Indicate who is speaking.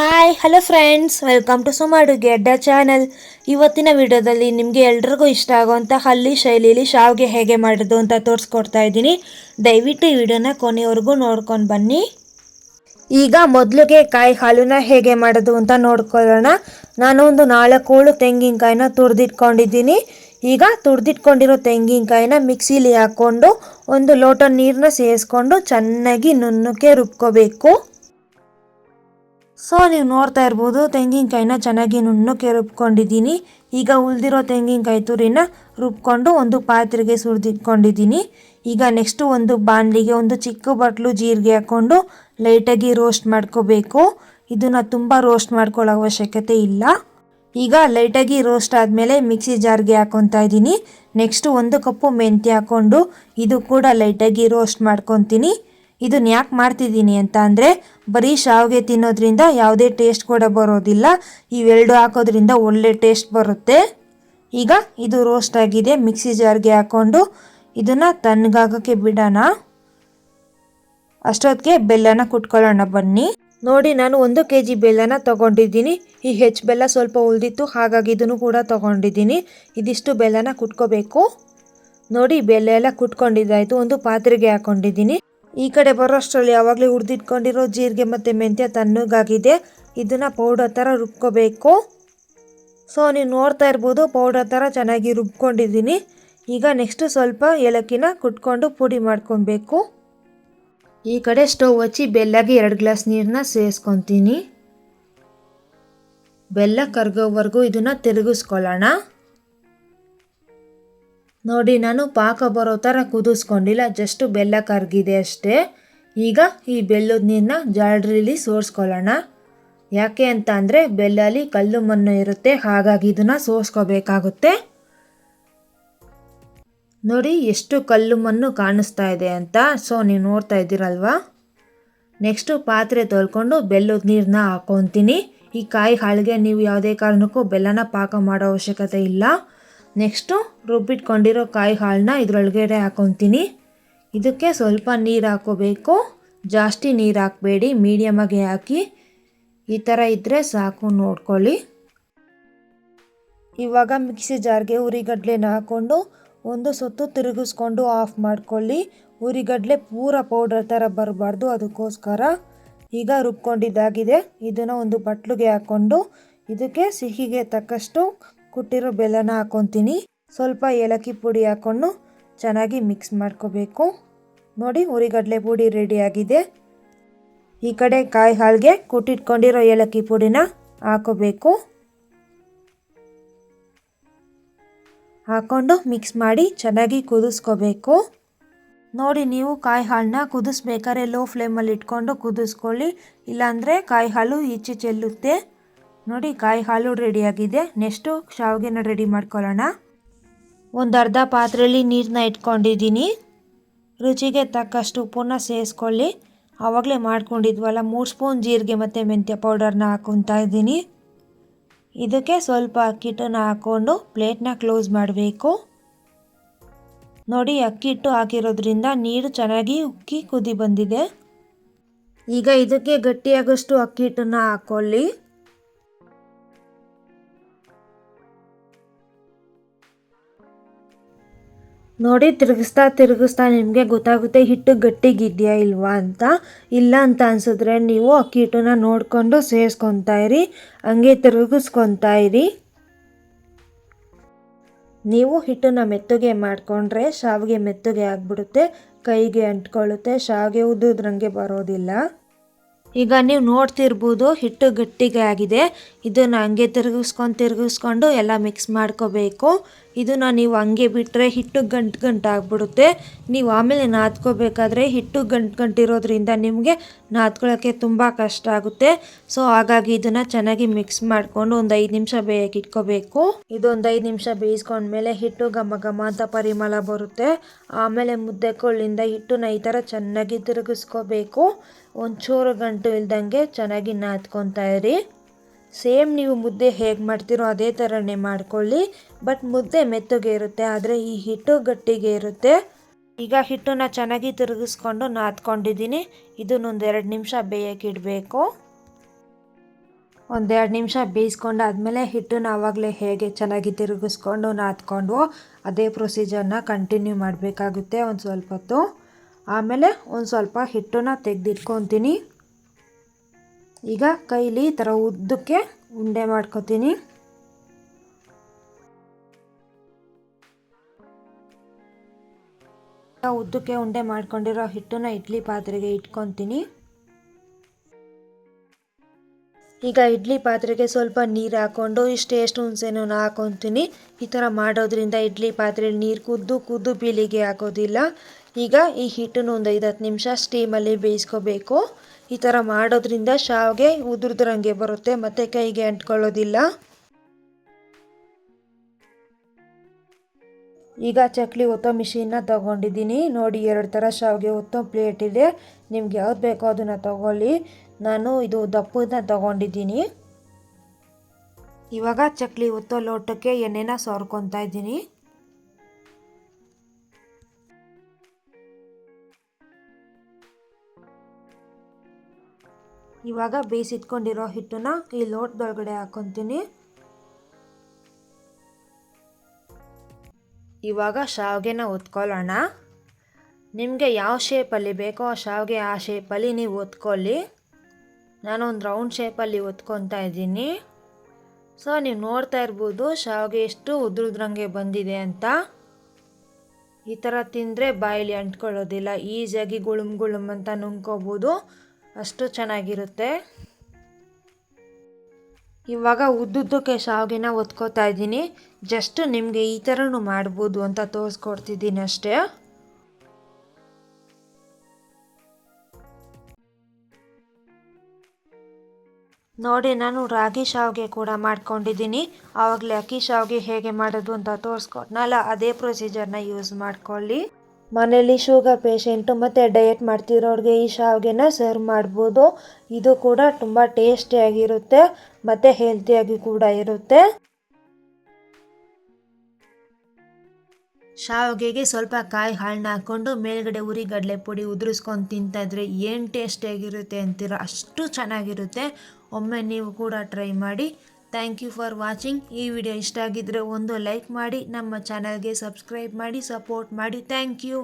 Speaker 1: Hi hello friends welcome to Suma ಅಡುಗೆ ಅಡ್ಡ channel ಇವತ್ತಿನ ವಿಡಿಯೋದಲ್ಲಿ ನಿಮಗೆ ಎಲ್ರಿಗೂ ಇಷ್ಟ ಆಗುವಂಥ ಹಳ್ಳಿ ಶೈಲಿಯಲ್ಲಿ ಶಾವಿಗೆ ಹೇಗೆ ಮಾಡೋದು ಅಂತ ತೋರಿಸ್ಕೊಡ್ತಾ ಇದ್ದೀನಿ. ದಯವಿಟ್ಟು ಈ ವಿಡಿಯೋನ ಕೊನೆಯವರೆಗೂ ನೋಡ್ಕೊಂಡು ಬನ್ನಿ. ಈಗ ಮೊದಲಿಗೆ ಕಾಯಿ ಹಾಲನ್ನ ಹೇಗೆ ಮಾಡೋದು ಅಂತ ನೋಡ್ಕೊಳ್ಳೋಣ. ನಾನು ಒಂದು ನಾಲ್ಕೇಳು ತೆಂಗಿನಕಾಯಿನ ತುರಿದಿಟ್ಕೊಂಡಿದ್ದೀನಿ. ಈಗ ತುರಿದಿಟ್ಕೊಂಡಿರೋ ತೆಂಗಿನಕಾಯಿನ ಮಿಕ್ಸಿಲಿ ಹಾಕ್ಕೊಂಡು ಒಂದು ಲೋಟ ನೀರನ್ನ ಸೇರಿಸ್ಕೊಂಡು ಚೆನ್ನಾಗಿ ನುಣ್ಣಕ್ಕೆ ರುಬ್ಕೋಬೇಕು. ಸೊ, ನೀವು ನೋಡ್ತಾ ಇರ್ಬೋದು, ತೆಂಗಿನಕಾಯಿನ ಚೆನ್ನಾಗಿ ನುಣ್ಣಕ್ಕೆ ರುಬ್ಕೊಂಡಿದ್ದೀನಿ. ಈಗ ಉಳಿದಿರೋ ತೆಂಗಿನಕಾಯಿ ತುರಿನ ರುಬ್ಕೊಂಡು ಒಂದು ಪಾತ್ರೆಗೆ ಸುರಿದಿಟ್ಕೊಂಡಿದ್ದೀನಿ. ಈಗ ನೆಕ್ಸ್ಟು ಒಂದು ಬಾಣಲಿಗೆ ಒಂದು ಚಿಕ್ಕ ಬಟ್ಲು ಜೀರಿಗೆ ಹಾಕ್ಕೊಂಡು ಲೈಟಾಗಿ ರೋಸ್ಟ್ ಮಾಡ್ಕೋಬೇಕು. ಇದನ್ನು ತುಂಬ ರೋಸ್ಟ್ ಮಾಡ್ಕೊಳ್ಳೋ ಅವಶ್ಯಕತೆ ಇಲ್ಲ. ಈಗ ಲೈಟಾಗಿ ರೋಸ್ಟ್ ಆದಮೇಲೆ ಮಿಕ್ಸಿ ಜಾರ್ಗೆ ಹಾಕ್ಕೊತಾ ಇದ್ದೀನಿ. ನೆಕ್ಸ್ಟು ಒಂದು ಕಪ್ಪು ಮೆಂತ್ಯ ಹಾಕ್ಕೊಂಡು ಇದು ಕೂಡ ಲೈಟಾಗಿ ರೋಸ್ಟ್ ಮಾಡ್ಕೊತೀನಿ. ಇದನ್ನ ಯಾಕೆ ಮಾಡ್ತಿದ್ದೀನಿ ಅಂತ ಅಂದರೆ, ಬರೀ ಶಾವಿಗೆ ತಿನ್ನೋದ್ರಿಂದ ಯಾವುದೇ ಟೇಸ್ಟ್ ಕೂಡ ಬರೋದಿಲ್ಲ. ಇವೆರಡು ಹಾಕೋದ್ರಿಂದ ಒಳ್ಳೆ ಟೇಸ್ಟ್ ಬರುತ್ತೆ. ಈಗ ಇದು ರೋಸ್ಟ್ ಆಗಿದೆ. ಮಿಕ್ಸಿ ಜಾರ್ಗೆ ಹಾಕ್ಕೊಂಡು ಇದನ್ನು ತಣ್ಣಗಾಗೋಕ್ಕೆ ಬಿಡೋಣ. ಅಷ್ಟೊತ್ತಿಗೆ ಬೆಲ್ಲನ ಕುಟ್ಕೊಳ್ಳೋಣ ಬನ್ನಿ. ನೋಡಿ, ನಾನು ಒಂದು ಕೆ ಜಿ ಬೆಲ್ಲನ ತೊಗೊಂಡಿದ್ದೀನಿ. ಈ ಹೆಚ್ಚು ಬೆಲ್ಲ ಸ್ವಲ್ಪ ಉಳಿದಿತ್ತು, ಹಾಗಾಗಿ ಇದನ್ನು ಕೂಡ ತೊಗೊಂಡಿದ್ದೀನಿ. ಇದಿಷ್ಟು ಬೆಲ್ಲನ ಕುಟ್ಕೋಬೇಕು. ನೋಡಿ, ಬೆಲ್ಲ ಎಲ್ಲ ಕುಟ್ಕೊಂಡಿದ್ದಾಯಿತು. ಒಂದು ಪಾತ್ರೆಗೆ ಹಾಕೊಂಡಿದ್ದೀನಿ. ಈ ಕಡೆ ಬರೋಷ್ಟರಲ್ಲಿ ಯಾವಾಗಲೂ ಹುರಿದಿಟ್ಕೊಂಡಿರೋ ಜೀರಿಗೆ ಮತ್ತು ಮೆಂತ್ಯ ತಣ್ಣಗಾಗಿದೆ. ಇದನ್ನು ಪೌಡರ್ ಥರ ರುಬ್ಕೋಬೇಕು. ಸೊ ನೀವು ನೋಡ್ತಾ ಇರ್ಬೋದು ಪೌಡರ್ ಥರ ಚೆನ್ನಾಗಿ ರುಬ್ಕೊಂಡಿದ್ದೀನಿ. ಈಗ ನೆಕ್ಸ್ಟು ಸ್ವಲ್ಪ ಏಲಕ್ಕಿನ ಕುಟ್ಕೊಂಡು ಪುಡಿ ಮಾಡ್ಕೊಬೇಕು. ಈ ಕಡೆ ಸ್ಟವ್ ಹಚ್ಚಿ ಬೆಲ್ಲಗೆ ಎರಡು ಗ್ಲಾಸ್ ನೀರನ್ನ ಸೇರಿಸ್ಕೊತೀನಿ ಬೆಲ್ಲ ಕರ್ಗೋವರೆಗೂ ಇದನ್ನು ತಿರುಗಿಸ್ಕೊಳ್ಳೋಣ. ನೋಡಿ, ನಾನು ಪಾಕ ಬರೋ ಥರ ಕುದಿಸ್ಕೊಂಡಿಲ್ಲ. ಜಸ್ಟ್ ಬೆಲ್ಲ ಕರಗಿದೆ ಅಷ್ಟೇ. ಈಗ ಈ ಬೆಲ್ಲದ ನೀರನ್ನ ಜಾಡ್ರಿಲಿ ಸೋರಿಸ್ಕೊಳ್ಳೋಣ. ಯಾಕೆ ಅಂತ ಅಂದರೆ, ಬೆಲ್ಲಲ್ಲಿ ಕಲ್ಲು ಮಣ್ಣು ಇರುತ್ತೆ. ಹಾಗಾಗಿ ಇದನ್ನು ಸೋಸ್ಕೋಬೇಕಾಗುತ್ತೆ ನೋಡಿ, ಎಷ್ಟು ಕಲ್ಲು ಮಣ್ಣು ಕಾಣಿಸ್ತಾ ಇದೆ ಅಂತ. ಸೊ, ನೀವು ನೋಡ್ತಾ ಇದ್ದೀರಲ್ವಾ? ನೆಕ್ಸ್ಟು ಪಾತ್ರೆ ತೊಳ್ಕೊಂಡು ಬೆಲ್ಲದ ನೀರನ್ನ ಹಾಕೊತೀನಿ. ಈ ಕಾಯಿ ಹಾಳಿಗೆ ನೀವು ಯಾವುದೇ ಕಾರಣಕ್ಕೂ ಬೆಲ್ಲನ ಪಾಕ ಮಾಡೋ ಅವಶ್ಯಕತೆ ಇಲ್ಲ. ನೆಕ್ಸ್ಟು ರುಬ್ಬಿಟ್ಕೊಂಡಿರೋ ಕಾಯಿ ಹಾಳನ್ನ ಇದರೊಳಗಡೆ ಹಾಕೊತೀನಿ. ಇದಕ್ಕೆ ಸ್ವಲ್ಪ ನೀರು ಹಾಕೋಬೇಕು. ಜಾಸ್ತಿ ನೀರು ಹಾಕಬೇಡಿ ಮೀಡಿಯಮಾಗೆ ಹಾಕಿ. ಈ ಥರ ಇದ್ದರೆ ಸಾಕು, ನೋಡ್ಕೊಳ್ಳಿ. ಇವಾಗ ಮಿಕ್ಸಿ ಜಾರ್ಗೆ ಉರಿಗಡ್ಲೆನ ಹಾಕ್ಕೊಂಡು ಒಂದು ಸುತ್ತು ತಿರುಗಿಸ್ಕೊಂಡು ಆಫ್ ಮಾಡ್ಕೊಳ್ಳಿ. ಉರಿಗಡ್ಲೆ ಪೂರ ಪೌಡರ್ ಥರ ಬರಬಾರ್ದು, ಅದಕ್ಕೋಸ್ಕರ. ಈಗ ರುಬ್ಕೊಂಡಿದ್ದಾಗಿದೆ. ಇದನ್ನು ಒಂದು ಬಟ್ಲಿಗೆ ಹಾಕ್ಕೊಂಡು ಇದಕ್ಕೆ ಸಿಹಿಗೆ ತಕ್ಕಷ್ಟು ಕುಟ್ಟಿರೋ ಬೆಲ್ಲನ ಹಾಕೊತೀನಿ. ಸ್ವಲ್ಪ ಏಲಕ್ಕಿ ಪುಡಿ ಹಾಕ್ಕೊಂಡು ಚೆನ್ನಾಗಿ ಮಿಕ್ಸ್ ಮಾಡ್ಕೋಬೇಕು. ನೋಡಿ ಉರಿಗಡಲೆ ಪುಡಿ ರೆಡಿಯಾಗಿದೆ ಈ ಕಡೆ ಕಾಯಿ ಹಾಲಿಗೆ ಕುಟ್ಟಿಟ್ಕೊಂಡಿರೋ ಏಲಕ್ಕಿ ಪುಡಿನ ಹಾಕೋಬೇಕು. ಹಾಕ್ಕೊಂಡು ಮಿಕ್ಸ್ ಮಾಡಿ ಚೆನ್ನಾಗಿ ಕುದಿಸ್ಕೋಬೇಕು. ನೋಡಿ ನೀವು ಕಾಯಿ ಹಾಲನ್ನ ಕುದಿಸ್ಬೇಕಾದ್ರೆ ಲೋ ಫ್ಲೇಮಲ್ಲಿ ಇಟ್ಕೊಂಡು ಕುದಿಸ್ಕೊಳ್ಳಿ. ಇಲ್ಲಾಂದರೆ ಕಾಯಿ ಹಾಲು ಈಚೆ ಚೆಲ್ಲುತ್ತೆ. ನೋಡಿ, ಕಾಯಿ ಹಾಲು ರೆಡಿಯಾಗಿದೆ ನೆಕ್ಸ್ಟು ಶಾವಿಗೆನ ರೆಡಿ ಮಾಡ್ಕೊಳ್ಳೋಣ. ಒಂದು ಅರ್ಧ ಪಾತ್ರೆಯಲ್ಲಿ ನೀರನ್ನ ಇಟ್ಕೊಂಡಿದ್ದೀನಿ. ರುಚಿಗೆ ತಕ್ಕಷ್ಟು ಉಪ್ಪನ್ನ ಸೇರಿಸ್ಕೊಳ್ಳಿ. ಆವಾಗಲೇ ಮಾಡ್ಕೊಂಡಿದ್ವಲ್ಲ, ಮೂರು ಸ್ಪೂನ್ ಜೀರಿಗೆ ಮತ್ತು ಮೆಂತ್ಯ ಪೌಡರ್ನ ಹಾಕೊತಾ ಇದ್ದೀನಿ. ಇದಕ್ಕೆ ಸ್ವಲ್ಪ ಅಕ್ಕಿಟ್ಟನ್ನ ಹಾಕ್ಕೊಂಡು ಪ್ಲೇಟ್ನ ಕ್ಲೋಸ್ ಮಾಡಬೇಕು. ನೋಡಿ ಅಕ್ಕಿ ಹಿಟ್ಟು ಹಾಕಿರೋದ್ರಿಂದ ನೀರು ಚೆನ್ನಾಗಿ ಉಕ್ಕಿ ಕುದಿ ಬಂದಿದೆ. ಈಗ ಇದಕ್ಕೆ ಗಟ್ಟಿಯಾಗಷ್ಟು ಅಕ್ಕಿ ಹಿಟ್ಟನ್ನ ಹಾಕ್ಕೊಳ್ಳಿ. ನೋಡಿ, ತಿರುಗಿಸ್ತಾ ತಿರುಗಿಸ್ತಾ ನಿಮಗೆ ಗೊತ್ತಾಗುತ್ತೆ ಹಿಟ್ಟು ಗಟ್ಟಿಗಿದೆಯಾ ಇಲ್ವಾ ಅಂತ. ಇಲ್ಲ ಅಂತ ಅನಿಸಿದ್ರೆ ನೀವು ಅಕ್ಕಿ ಹಿಟ್ಟನ್ನ ನೋಡಿಕೊಂಡು ಸೇರಿಸ್ಕೊತಾ ಇರಿ, ಹಂಗೆ ತಿರುಗಿಸ್ಕೊತಾ ಇರಿ. ನೀವು ಹಿಟ್ಟನ್ನ ಮೆತ್ತಗೆ ಮಾಡಿಕೊಂಡ್ರೆ ಶಾವಿಗೆ ಮೆತ್ತಗೆ ಆಗಿಬಿಡುತ್ತೆ, ಕೈಗೆ ಅಂಟ್ಕೊಳ್ಳುತ್ತೆ, ಶಾವಿಗೆ ಉದ್ದುದ್ರಂಗೆ ಬರೋದಿಲ್ಲ. ಈಗ ನೀವು ನೋಡ್ತಿರ್ಬೋದು ಹಿಟ್ಟು ಗಟ್ಟಿಗೆ ಆಗಿದೆ. ಇದನ್ನು ಹಂಗೆ ತಿರುಗಿಸ್ಕೊಂಡು ತಿರುಗಿಸ್ಕೊಂಡು ಎಲ್ಲ ಮಿಕ್ಸ್ ಮಾಡ್ಕೋಬೇಕು. ಇದನ್ನು ನೀವು ಹಂಗೆ ಬಿಟ್ಟರೆ ಹಿಟ್ಟು ಗಂಟು ಗಂಟು ಆಗಿಬಿಡುತ್ತೆ. ನೀವು ಆಮೇಲೆ ನಾದ್ಕೋಬೇಕಾದ್ರೆ ಹಿಟ್ಟು ಗಂಟು ಗಂಟಿರೋದ್ರಿಂದ ನಿಮಗೆ ನಾದ್ಕೊಳ್ಳೋಕ್ಕೆ ತುಂಬ ಕಷ್ಟ ಆಗುತ್ತೆ. ಸೊ ಹಾಗಾಗಿ ಇದನ್ನು ಚೆನ್ನಾಗಿ ಮಿಕ್ಸ್ ಮಾಡಿಕೊಂಡು ಒಂದು ಐದು ನಿಮಿಷ ಬೇಯಕ್ಕೆ ಇಟ್ಕೋಬೇಕು. ಇದೊಂದು ಐದು ನಿಮಿಷ ಬೇಯಿಸ್ಕೊಂಡ್ಮೇಲೆ ಹಿಟ್ಟು ಘಮ ಘಮ ಅಂತ ಪರಿಮಳ ಬರುತ್ತೆ. ಆಮೇಲೆ ಮುದ್ದೆ ಕೊಳ್ಳಿಂದ ಹಿಟ್ಟನ್ನ ಈ ಥರ ಚೆನ್ನಾಗಿ ತಿರುಗಿಸ್ಕೋಬೇಕು. ಒಂಚೂರು ಗಂಟು ಇಲ್ದಂಗೆ ಚೆನ್ನಾಗಿ ನಾದ್ಕೊತಾ ಇರಿ. ಸೇಮ್ ನೀವು ಮುದ್ದೆ ಹೇಗೆ ಮಾಡ್ತೀರೋ ಅದೇ ಥರನೇ ಮಾಡ್ಕೊಳ್ಳಿ. ಬಟ್ ಮುದ್ದೆ ಮೆತ್ತಗೆ ಇರುತ್ತೆ, ಆದರೆ ಈ ಹಿಟ್ಟು ಗಟ್ಟಿಗೆ ಇರುತ್ತೆ. ಈಗ ಹಿಟ್ಟನ್ನ ಚೆನ್ನಾಗಿ ತಿರುಗಿಸ್ಕೊಂಡು ನಾದ್ಕೊಂಡಿದ್ದೀನಿ. ಇದನ್ನೊಂದು ಎರಡು ನಿಮಿಷ ಬೇಯಕ್ಕೆ ಇಡಬೇಕು. ಒಂದೆರಡು ನಿಮಿಷ ಬೇಯಿಸ್ಕೊಂಡಾದ್ಮೇಲೆ ಹಿಟ್ಟನ್ನ ಆವಾಗಲೇ ಹೇಗೆ ಚೆನ್ನಾಗಿ ತಿರುಗಿಸ್ಕೊಂಡು ನಾದ್ಕೊಂಡು ಅದೇ ಪ್ರೊಸೀಜರ್ನ ಕಂಟಿನ್ಯೂ ಮಾಡಬೇಕಾಗುತ್ತೆ ಒಂದು ಸ್ವಲ್ಪ ಹೊತ್ತು. ಆಮೇಲೆ ಒಂದು ಸ್ವಲ್ಪ ಹಿಟ್ಟನ್ನು ತೆಗೆದಿಟ್ಕೊತೀನಿ. ಈಗ ಕೈಲಿ ಈ ಥರ ಉದ್ದಕ್ಕೆ ಉಂಡೆ ಮಾಡ್ಕೊತೀನಿ. ಉದ್ದಕ್ಕೆ ಉಂಡೆ ಮಾಡ್ಕೊಂಡಿರೋ ಹಿಟ್ಟನ್ನ ಇಡ್ಲಿ ಪಾತ್ರೆಗೆ ಇಟ್ಕೊತೀನಿ. ಈಗ ಇಡ್ಲಿ ಪಾತ್ರೆಗೆ ಸ್ವಲ್ಪ ನೀರು ಹಾಕ್ಕೊಂಡು ಇಷ್ಟು ಎಷ್ಟು ಹುಣಸೆನೂ ಹಾಕೊತೀನಿ ಈ ಥರ ಮಾಡೋದ್ರಿಂದ ಇಡ್ಲಿ ಪಾತ್ರೆಯಲ್ಲಿ ನೀರು ಕುದ್ದು ಕುದ್ದು ಬೀಳಿಗೆ ಹಾಕೋದಿಲ್ಲ ಈಗ ಈ ಹಿಟ್ಟನ್ನು ಒಂದು ಐದು ಹತ್ತು ನಿಮಿಷ ಸ್ಟೀಮಲ್ಲಿ ಬೇಯಿಸ್ಕೋಬೇಕು. ಈ ಥರ ಮಾಡೋದ್ರಿಂದ ಶಾವಿಗೆ ಉದುರ್ದ್ರಂಗೆ ಬರುತ್ತೆ, ಮತ್ತು ಕೈಗೆ ಅಂಟ್ಕೊಳ್ಳೋದಿಲ್ಲ. ಈಗ ಚಕ್ಲಿ ಒತ್ತೋ ಮಿಷಿನ್ನ ತೊಗೊಂಡಿದ್ದೀನಿ. ನೋಡಿ, ಎರಡು ಥರ ಶಾವಿಗೆ ಒತ್ತೋ ಪ್ಲೇಟ್ ಇದೆ. ನಿಮ್ಗೆ ಯಾವ್ದು ಬೇಕೋ ಅದನ್ನು ತೊಗೊಳ್ಳಿ. ನಾನು ಇದು ದಪ್ಪದ ತೊಗೊಂಡಿದ್ದೀನಿ. ಇವಾಗ ಚಕ್ಲಿ ಒತ್ತೋ ಲೋಟಕ್ಕೆ ಎಣ್ಣೆನ ಸೋರ್ಕೊತಾ ಇದ್ದೀನಿ. ಇವಾಗ ಬೇಯಿಸಿಟ್ಕೊಂಡಿರೋ ಹಿಟ್ಟನ್ನ ಈ ಲೋಟದೊಳಗಡೆ ಹಾಕೊತೀನಿ. ಇವಾಗ ಶಾವಿಗೆನ ಒತ್ಕೊಳ್ಳೋಣ. ನಿಮಗೆ ಯಾವ ಶೇಪಲ್ಲಿ ಬೇಕೋ ಆ ಶಾವಿಗೆ ಆ ಶೇಪಲ್ಲಿ ನೀವು ಒತ್ಕೊಳ್ಳಿ. ಒಂದು ರೌಂಡ್ ಶೇಪಲ್ಲಿ ಒತ್ಕೊತಾ ಇದ್ದೀನಿ. ಸೊ, ನೀವು ನೋಡ್ತಾ ಇರ್ಬೋದು ಶಾವಿಗೆ ಎಷ್ಟು ಉದ್ರುದ್ರಂಗೆ ಬಂದಿದೆ ಅಂತ. ಈ ಥರ ತಿಂದರೆ ಬಾಯಲ್ಲಿ ಅಂಟ್ಕೊಳ್ಳೋದಿಲ್ಲ, ಈಸಿಯಾಗಿ ಗುಳುಮ್ ಗುಳುಮ್ ಅಂತ ನುಂಗ್ಕೋಬೋದು. ಅಷ್ಟು ಚೆನ್ನಾಗಿರುತ್ತೆ. ಇವಾಗ ಉದ್ದುದ್ದಕ್ಕೆ ಶಾವಿಗೆನ ಒತ್ಕೋತಾ ಇದ್ದೀನಿ. ಜಸ್ಟ್ ನಿಮಗೆ ಈ ಥರನೂ ಮಾಡ್ಬೋದು ಅಂತ ತೋರಿಸ್ಕೊಡ್ತಿದ್ದೀನಿ ಅಷ್ಟೇ. ನೋಡಿ, ನಾನು ರಾಗಿ ಶಾವಿಗೆ ಕೂಡ ಮಾಡ್ಕೊಂಡಿದ್ದೀನಿ. ಆವಾಗಲೇ ಅಕ್ಕಿ ಶಾವಿಗೆ ಹೇಗೆ ಮಾಡೋದು ಅಂತ ತೋರಿಸ್ಕೊಟ್ನಲ್ಲ, ಅದೇ ಪ್ರೊಸೀಜರ್ನ ಯೂಸ್ ಮಾಡ್ಕೊಳ್ಳಿ. ಮನೇಲಿ ಶುಗರ್ ಪೇಷೆಂಟು ಮತ್ತು ಡಯಟ್ ಮಾಡ್ತಿರೋರಿಗೆ ಈ ಶಾವಿಗೆನ ಸರ್ವ್ ಮಾಡ್ಬೋದು. ಇದು ಕೂಡ ತುಂಬ ಟೇಸ್ಟಿಯಾಗಿರುತ್ತೆ ಮತ್ತು ಹೆಲ್ತಿಯಾಗಿ ಕೂಡ ಇರುತ್ತೆ. ಶಾವಿಗೆಗೆ ಸ್ವಲ್ಪ ಕಾಯಿ ಹಾಳನ್ನ ಹಾಕ್ಕೊಂಡು ಮೇಲ್ಗಡೆ ಉರಿಗಡಲೆ ಪುಡಿ ಉದುರಿಸ್ಕೊಂಡು ತಿಂತಾಯಿದ್ರೆ ಏನು ಟೇಸ್ಟಿಯಾಗಿರುತ್ತೆ ಅಂತೀರ ಅಷ್ಟು ಚೆನ್ನಾಗಿರುತ್ತೆ. ಒಮ್ಮೆ ನೀವು ಕೂಡ ಟ್ರೈ ಮಾಡಿ ಥ್ಯಾಂಕ್ ಯು ಫಾರ್ ವಾಚಿಂಗ್ ಈ ವಿಡಿಯೋ ಇಷ್ಟ ಆಗಿದ್ದರೆ ಒಂದು ಲೈಕ್ ಮಾಡಿ, ನಮ್ಮ ಚಾನಲ್ಗೆ ಸಬ್ಸ್ಕ್ರೈಬ್ ಮಾಡಿ ಸಪೋರ್ಟ್ ಮಾಡಿ. Thank you